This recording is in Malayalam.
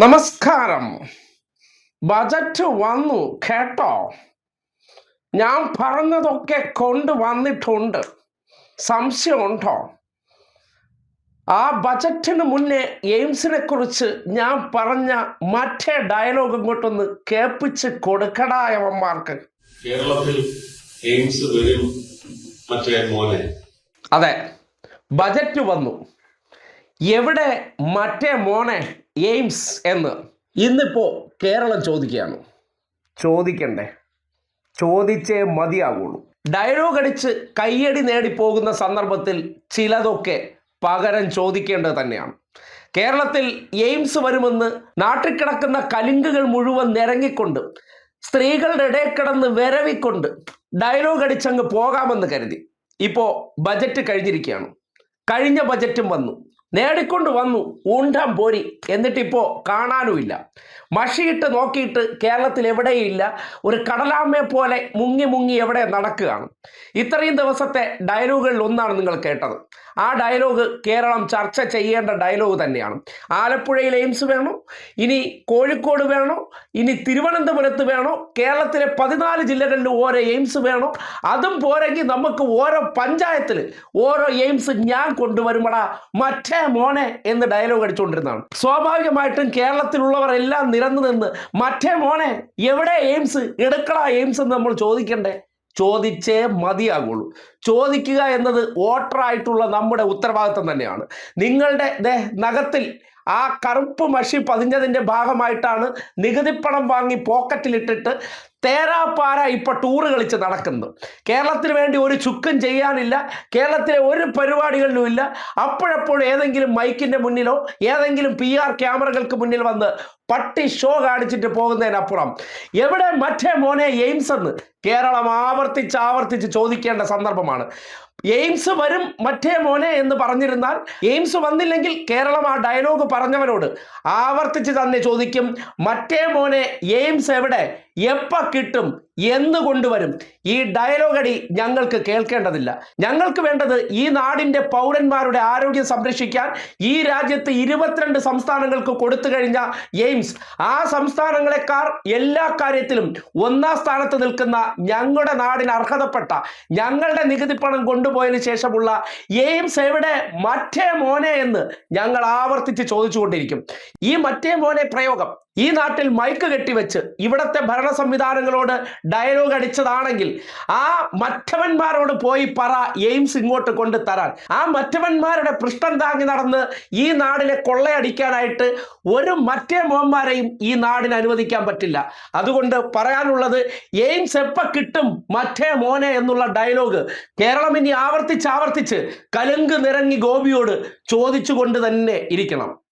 നമസ്കാരം. ബജറ്റ് വന്നു കേട്ടോ. ഞാൻ പറഞ്ഞതൊക്കെ കൊണ്ടുവന്നിട്ടുണ്ട്. സംശയമുണ്ടോ? ആ ബജറ്റിന് മുന്നേ എയിംസിനെ കുറിച്ച് ഞാൻ പറഞ്ഞ മറ്റേ ഡയലോഗ് ഇങ്ങോട്ടൊന്ന് കേൾപ്പിച്ച് കൊടുക്കടായവന്മാർക്ക് കേരളത്തിൽ എയിംസ് വരും മറ്റേ മോനെ. അതെ ബജറ്റ് വന്നു. എവിടെ മറ്റേ മോനെ എയിംസ് എന്ന്? ഇന്നിപ്പോ കേരളം ചോദിക്കുകയാണ്. ചോദിക്കണ്ടേ. ചോദിച്ചേ മതിയാകുള്ളൂ ഡയലോഗ് അടിച്ച് കയ്യടി നേടിപ്പോകുന്ന സന്ദർഭത്തിൽ ചിലതൊക്കെ പകരം ചോദിക്കേണ്ടത് തന്നെയാണ്. കേരളത്തിൽ എയിംസ് വരുമെന്ന് നാട്ടിൽ കിടക്കുന്ന കലിങ്കുകൾ മുഴുവൻ നിരങ്ങിക്കൊണ്ട് സ്ത്രീകളുടെ ഇടയിൽ കിടന്ന് വിരവിക്കൊണ്ട് ഡയലോഗ് അടിച്ചങ്ങ് പോകാമെന്ന് കരുതി. ഇപ്പോൾ ബജറ്റ് കഴിഞ്ഞിരിക്കുകയാണ്. കഴിഞ്ഞ ബജറ്റും വന്നു. നേടിക്കൊണ്ട് വന്നു. ഊണ്ടാൻ പോരി. എന്നിട്ടിപ്പോൾ കാണാനുമില്ല. മഷിയിട്ട് നോക്കിയിട്ട് കേരളത്തിൽ എവിടെയില്ല. ഒരു കടലാമ്മയെ പോലെ മുങ്ങി മുങ്ങി എവിടെ നടക്കുകയാണ്. ഇത്രയും ദിവസത്തെ ഡയലോഗുകളിൽ ഒന്നാണ് നിങ്ങൾ കേട്ടത്. ആ ഡയലോഗ് കേരളം ചർച്ച ചെയ്യേണ്ട ഡയലോഗ് തന്നെയാണ്. ആലപ്പുഴയിൽ എയിംസ് വേണോ? ഇനി കോഴിക്കോട് വേണോ? ഇനി തിരുവനന്തപുരത്ത് വേണോ? കേരളത്തിലെ പതിനാല് ജില്ലകളിൽ ഓരോ എയിംസ് വേണോ? അതും പോരെങ്കിൽ നമുക്ക് ഓരോ പഞ്ചായത്തിൽ ഓരോ എയിംസ് ഞാൻ കൊണ്ടുവരുമടാ. മറ്റേ മോനെ എന്ന് ഡയലോഗ് അടിച്ചുകൊണ്ടിരുന്നതാണ്. സ്വാഭാവികമായിട്ടും കേരളത്തിലുള്ളവർ എല്ലാം നിരന്നു നിന്ന് മറ്റേ മോനെ എവിടെ എയിംസ്? എടുക്കടാ എയിംസ് എന്ന് നമ്മൾ ചോദിക്കണ്ടേ? ചോദിച്ചേ മതിയാകുള്ളൂ. ചോദിക്കുക എന്നത് വോട്ടറായിട്ടുള്ള നമ്മുടെ ഉത്തരവാദിത്തം തന്നെയാണ്. നിങ്ങളുടെ നഖത്തിൽ ആ കറുപ്പ് മഷി പതിഞ്ഞതിന്റെ ഭാഗമായിട്ടാണ് നികുതിപ്പണം വാങ്ങി പോക്കറ്റിലിട്ടിട്ട് തേരാപ്പാര ഇപ്പൊ ടൂറ് കളിച്ച് നടക്കുന്നത്. കേരളത്തിന് വേണ്ടി ഒരു ചുക്കും ചെയ്യാനില്ല കേരളത്തിലെ ഒരു പരിപാടികളിലും ഇല്ല. അപ്പോഴപ്പോഴും ഏതെങ്കിലും മൈക്കിന്റെ മുന്നിലോ ഏതെങ്കിലും പി ആർ ക്യാമറകൾക്ക് മുന്നിൽ വന്ന് പട്ടി ഷോ കാണിച്ചിട്ട് പോകുന്നതിനപ്പുറം എവിടെ മറ്റേ മോനെ എയിംസ് എന്ന് കേരളം ആവർത്തിച്ച് ആവർത്തിച്ച് ചോദിക്കേണ്ട സന്ദർഭമാണ്. എയിംസ് വരും മറ്റേ മോനെ എന്ന് പറഞ്ഞിരുന്നാൽ എയിംസ് വന്നില്ലെങ്കിൽ കേരളം ആ ഡയലോഗ് പറഞ്ഞവരോട് ആവർത്തിച്ച് തന്നെ ചോദിക്കും മറ്റേ മോനെ എയിംസ് എവിടെ? എപ്പ കിട്ടും? എന്ന് കൊണ്ടുവരും. ഈ ഡയലോഗ് അടി ഞങ്ങൾക്ക് കേൾക്കേണ്ടതില്ല. ഞങ്ങൾക്ക് വേണ്ടത് ഈ നാടിന്റെ പൗരന്മാരുടെ ആരോഗ്യം സംരക്ഷിക്കാൻ ഈ രാജ്യത്ത് ഇരുപത്തിരണ്ട് സംസ്ഥാനങ്ങൾക്ക് കൊടുത്തു കഴിഞ്ഞ എയിംസ്. ആ സംസ്ഥാനങ്ങളെക്കാർ എല്ലാ കാര്യത്തിലും ഒന്നാം സ്ഥാനത്ത് നിൽക്കുന്ന ഞങ്ങളുടെ നാടിന് അർഹതപ്പെട്ട ഞങ്ങളുടെ നികുതി പണം കൊണ്ടുപോയതിന് ശേഷമുള്ള എയിംസ് എവിടെ? മറ്റേ മോനെ എന്ന് ഞങ്ങൾ ആവർത്തിച്ച് ചോദിച്ചുകൊണ്ടിരിക്കും. ഈ മറ്റേ മോനെ പ്രയോഗം ഈ നാട്ടിൽ മൈക്ക് കെട്ടിവെച്ച് ഇവിടത്തെ ഭരണ സംവിധാനങ്ങളോട് ഡയലോഗ് അടിച്ചതാണെങ്കിൽ ആ മറ്റവന്മാരോട് പോയി പറ എയിംസ് ഇങ്ങോട്ട് കൊണ്ട് തരാൻ. ആ മറ്റവന്മാരുടെ പൃഷ്ഠം താങ്ങി നടന്ന് ഈ നാടിനെ കൊള്ളയടിക്കാനായിട്ട് ഒരു മറ്റേ മോന്മാരെയും ഈ നാടിന് അനുവദിക്കാൻ പറ്റില്ല. അതുകൊണ്ട് പറയാനുള്ളത് എയിംസ് എപ്പ കിട്ടും മറ്റേ മോനെ എന്നുള്ള ഡയലോഗ് കേരളം ഇനി ആവർത്തിച്ച് ആവർത്തിച്ച് കലുങ്ക് നിറങ്ങി ഗോപിയോട് ചോദിച്ചുകൊണ്ട് തന്നെ ഇരിക്കണം.